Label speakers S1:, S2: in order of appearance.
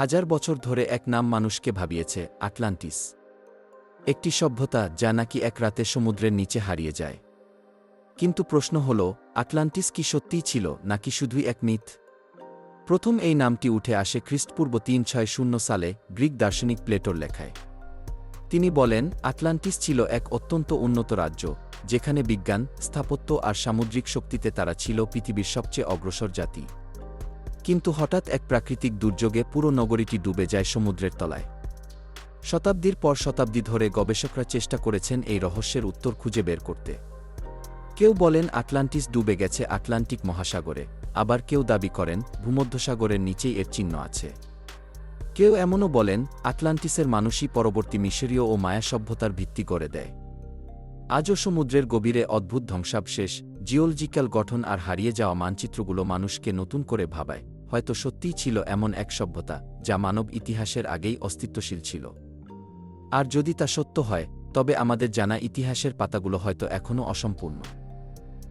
S1: হাজার বছর ধরে এক নাম মানুষকে ভাবিয়েছে আটলান্টিস। একটি সভ্যতা যা নাকি এক রাতে সমুদ্রের নিচে হারিয়ে যায়। কিন্তু প্রশ্ন হল, আটলান্টিস কি সত্যিই ছিল নাকি শুধুই এক মিথ? প্রথম এই নামটি উঠে আসে খ্রিস্টপূর্ব তিন ছয় শূন্য সালে গ্রিক দার্শনিক প্লেটোর লেখায়। তিনি বলেন, আটলান্টিস ছিল এক অত্যন্ত উন্নত রাজ্য, যেখানে বিজ্ঞান, স্থাপত্য আর সামুদ্রিক শক্তিতে তারা ছিল পৃথিবীর সবচেয়ে অগ্রসর জাতি। কিন্তু হঠাৎ এক প্রাকৃতিক দুর্যোগে পুরো নগরীটি ডুবে যায় সমুদ্রের তলায়। শতাব্দীর পর শতাব্দী ধরে গবেষকরা চেষ্টা করেছেন এই রহস্যের উত্তর খুঁজে বের করতে। কেউ বলেন আটলান্টিস ডুবে গেছে আটলান্টিক মহাসাগরে, আবার কেউ দাবি করেন ভূমধ্যসাগরের নিচেই এর চিহ্ন আছে। কেউ এমনও বলেন আটলান্টিসের মানুষই পরবর্তী মিশরীয় ও মায়া সভ্যতার ভিত্তি করে দেয়। আজও সমুদ্রের গভীরে অদ্ভুত ধ্বংসাবশেষ, জিওলজিক্যাল গঠন আর হারিয়ে যাওয়া মানচিত্রগুলো মানুষকে নতুন করে ভাবায়। হয়তো সত্যিই ছিল এমন এক সভ্যতা, যা মানব ইতিহাসের আগেই অস্তিত্বশীল ছিল। আর যদি তা সত্য হয়, তবে আমাদের জানা ইতিহাসের পাতাগুলো হয়তো এখনও অসম্পূর্ণ।